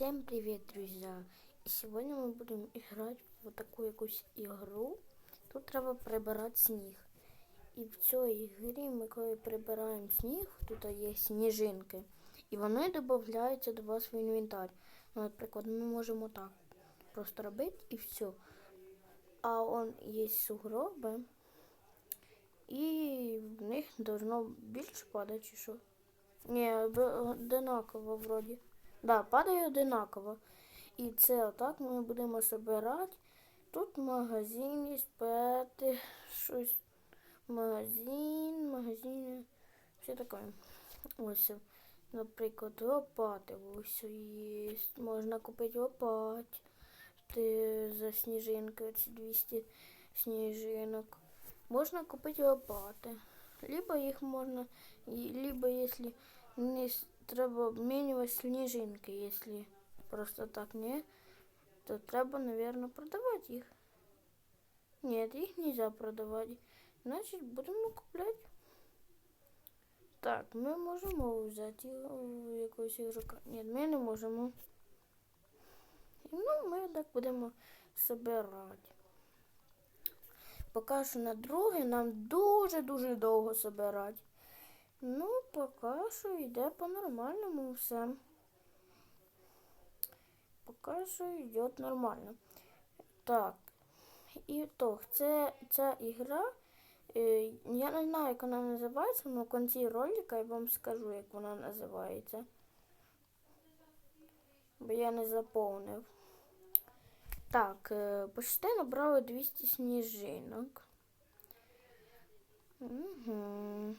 Всем привет, друзья! І сьогодні ми будемо грати в таку якусь ігру. Тут треба прибирати сніг. І в цій грі ми коли прибираємо сніг, тут є сніжинки. І вони додаються до вас в інвентар. Ну, Наприклад, ми можемо так просто робити і все. А он є сугроби, і в них должно більше падати, чи що? Ні, одинаково вроді. Да, падає одинаково. І це отак ми будемо збирати. Тут магазин є, пети, щось. Магазин, магазин, все таке. Ось, наприклад, лопати ось є. Можна купити лопати. Ти за сніжинки, оці 200 сніжинок. Можна купити лопати. Либо їх можна, либо якщо не треба обмінювати сніжинки, якщо просто так не, то треба, наверное, продавати їх. Нет, їх нельзя продавати. Значить, будемо купляти. Так, ми можемо взяти якогось ігрока. Ні, ми не можемо. Ну, ми так будемо собирати. Поки що на другий нам дуже-дуже довго собирати. Ну, поки що йде по-нормальному все. Поки що йде нормально. Так. І то, це ця ігра. е, Я не знаю, як вона називається, але в кінці ролика я вам скажу, як вона називається. Бо я не заповнив. Так, е, почти набрали 200 сніжинок. Угу.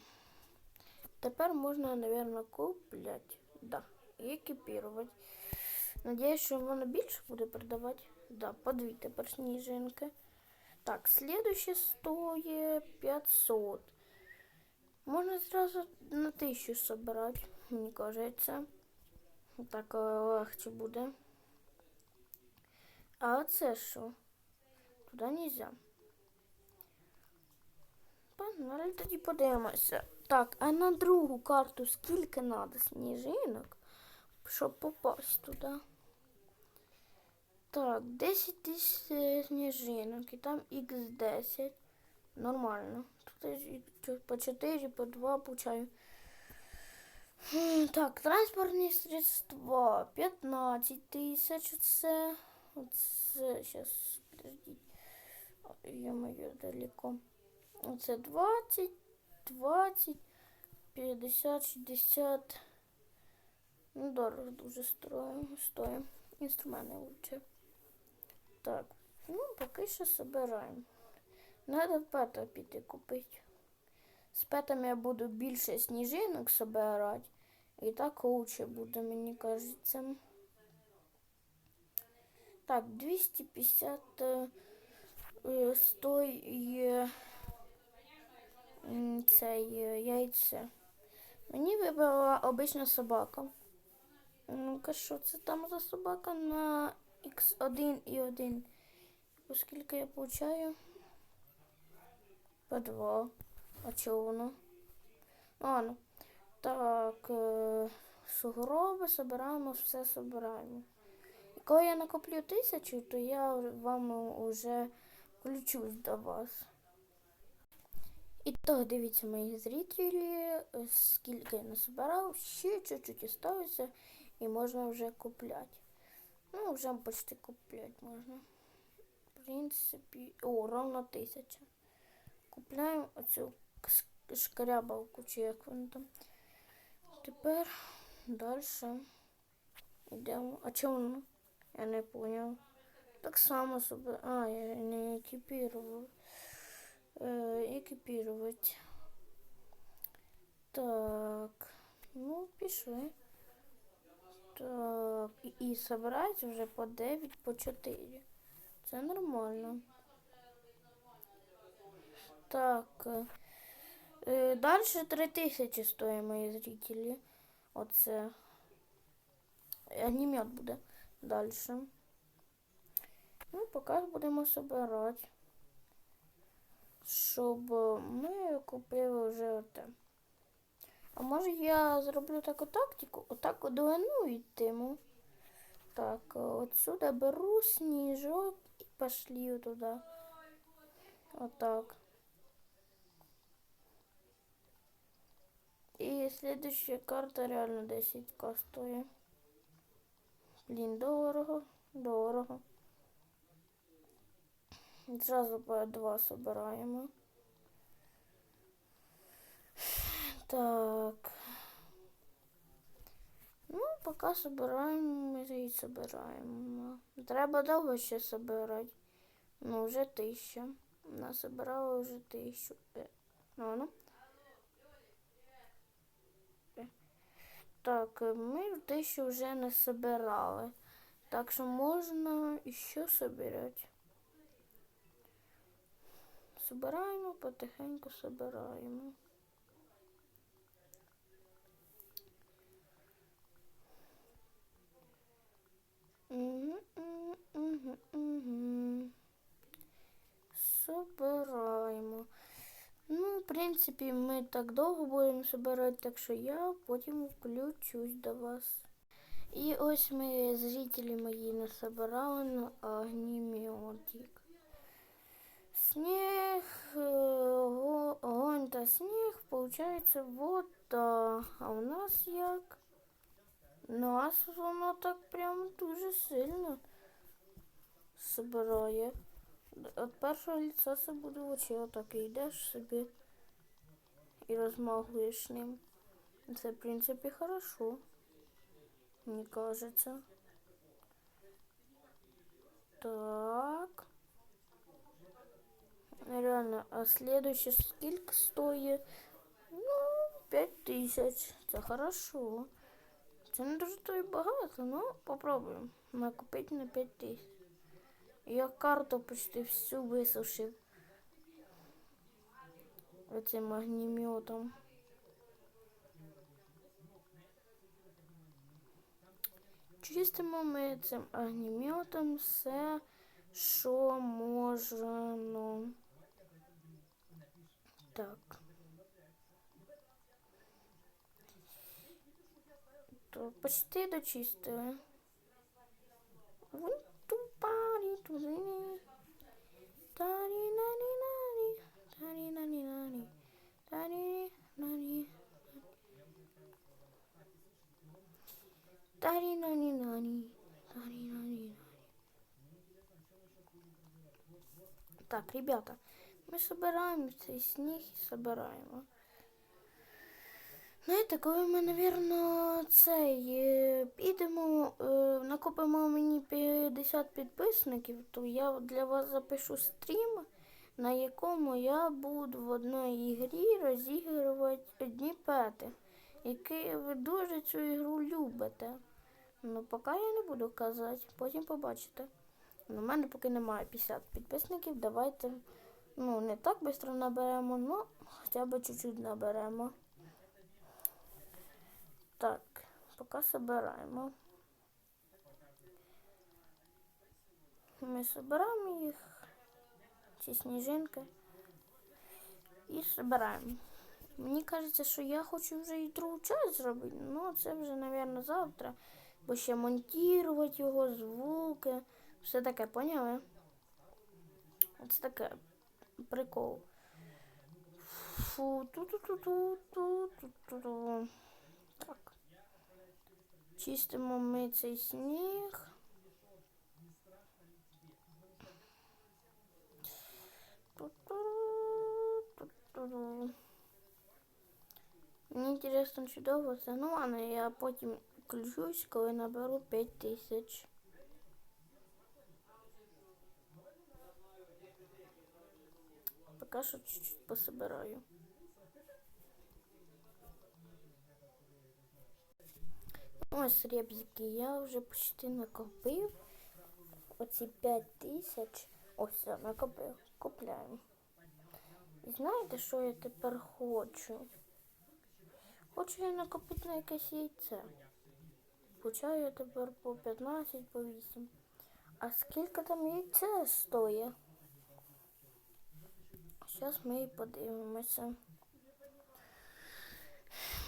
Тепер можна, наверное, купляти. Да, і екіпірувати. Надіюсь, що воно більше буде продавати. Да, по дві тепер сніжинки. Так, следующее стоїть 500. Можна зразу на 1000 собирати, мені кажеться. Так е, легче буде. А це що? Туди нельзя. Погнали тоді подивимося. Так, а на другу карту скільки треба сніжинок, щоб попасть туди? Так, 10 тисяч е, сніжинок і там х10. Нормально. Тут по 4, по 2 получаю. Так, транспортні средства 15 тисяч. Це. Оце, зараз, подождіть. Ё-моё, далеко. Оце 20, 20, 50, 60. Ну, дорого дуже стоїть. стоїть. Інструменти лучше. Так, ну, поки що собираємо. Надо пета піти купити. З петами я буду більше сніжинок собирати. І так лучше буде, мені кажеться. Так, 250 е, е, стоїть цей е, яйце. Мені вибрала обична собака. Ну-ка, що це там за собака на X1 і 1? Оскільки я получаю? По 2. А чого воно? Ну. Так, е, сугроби собираємо, все собираємо. І коли я накоплю тисячу, то я вам уже включусь до вас. І то дивіться мої зрителі, е, скільки я насобирав, ще чуть-чуть осталося і можна вже купляти. Ну, вже почти купляти можна. В принципі, о, ровно тисяча. Купляємо оцю шкарябалку, чи як воно там. Тепер далі йдемо. А чому? Я не поняв. Так само собі. А, я не екіпірував. Е, екіпірувати. Так. Ну, пішли. Так, і, собирається вже по 9, по 4. Це нормально. Так. Е, далі 3000 стоїть мої зрителі. Оце. Огнемет буде далі. Ну, поки будемо собирати. Щоб ми купили вже оте. А може я зроблю таку тактику, отак удалину йтиму. Так, отсюда беру снежок и пошли туда. Вот так. И следующая карта реально 10к стоит. Блин, дорого, дорого. Зразу по два собираємо. Так. Ну, поки собираємо, ми і собираємо. Треба довго ще собирати. Ну, вже тисяча. Насобирала вже тисячу. Е, Ну, ну. Так, е, ми тисячу вже не собирали. Так що можна іще собирати. Собираємо, потихеньку собираємо. Собираємо. Ну, в принципі, ми так довго будемо збирати, так що я потім включусь до вас. І ось ми зрителі мої насобирали на огнеметик. Снег, э, го- огонь снег, получается вот так. А у нас як? Нас воно так прям дуже сильно собирає. От першого ліца це буде очі, отак і йдеш собі і розмахуєш ним. Це, в принципі, хорошо. Мені кажется. Так. Реально, а следующий скільки стоїть? Ну, 5 тисяч. Це хорошо. Це не дуже то й багато, ну попробуємо. Накупити на 5 тисяч. Я карту почти всю висушив. Оцим огнеметом. Чистимо ми цим огнеметом все, що можна. Так. То почти дочистили. Так, ребята, ми собираємо цей сніг і собираємо. Знаєте, коли ми, напевно, цей е, підемо, е, накопимо мені 50 підписників, то я для вас запишу стрім, на якому я буду в одній ігрі розігрувати одні пети, які ви дуже цю ігру любите. Ну, поки я не буду казати, потім побачите. У мене поки немає 50 підписників, давайте, ну, не так швидко наберемо, ну, хоча б чуть-чуть наберемо. Так, поки собираємо. Ми собираємо їх, ці сніжинки, і собираємо. Мені кажеться, що я хочу вже і другу часть зробити, ну це вже, мабуть, завтра. Бо ще монтувати його, звуки, все таке, поняли? Це таке прикол. Фу, ту-ту-ту-ту-ту-ту-ту. Так. Чистимо ми цей сніг. Ту-ту-ту-ту-ту. Мені інтересно, чи довго це. Ну ладно, я потім включусь, коли наберу 5 Що чуть-чуть пособираю. Ось ребзики, я вже почти накопив. Оці 5 тисяч. Ось я накопив. Купляю. І знаєте, що я тепер хочу? Хочу я накопити на якесь яйце. Получаю я тепер по 15, по 8. А скільки там яйце стоїть? Зараз ми подивимося.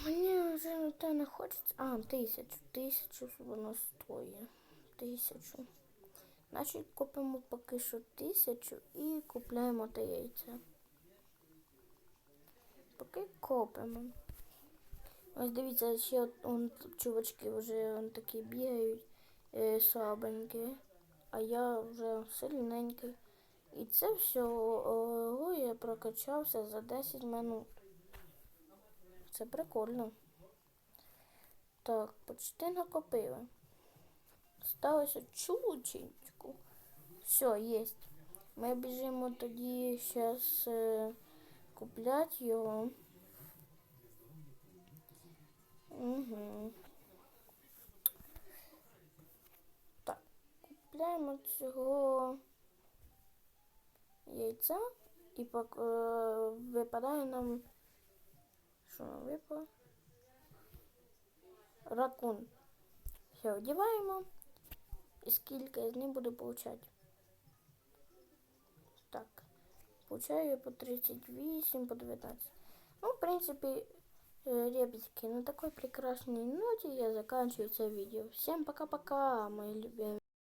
Мені вже те не хочеться. А, тисячу. Тисячу воно стоїть. тисячу. Значить, купимо поки що тисячу і купляємо те яйце. Поки копимо. Ось дивіться, ще от, он, чувачки вже он, такі бігають е, слабенькі, а я вже сильненький. І це всього я прокачався за 10 минут. Це прикольно. Так, почти накопили. Сталося чученьку. Все, єсть. Ми біжимо тоді зараз е, купляти його. Угу. Так, купляємо цього яйця і пок... е, випадає нам. Що нам випало? Ракун. Все, одіваємо. І скільки я з ним буду получати? Так. Получаю по 38, по 19. Ну, в принципе, э, ребятки, на такой прекрасной ноте я заканчиваю это видео. Всем пока-пока, мои любимые.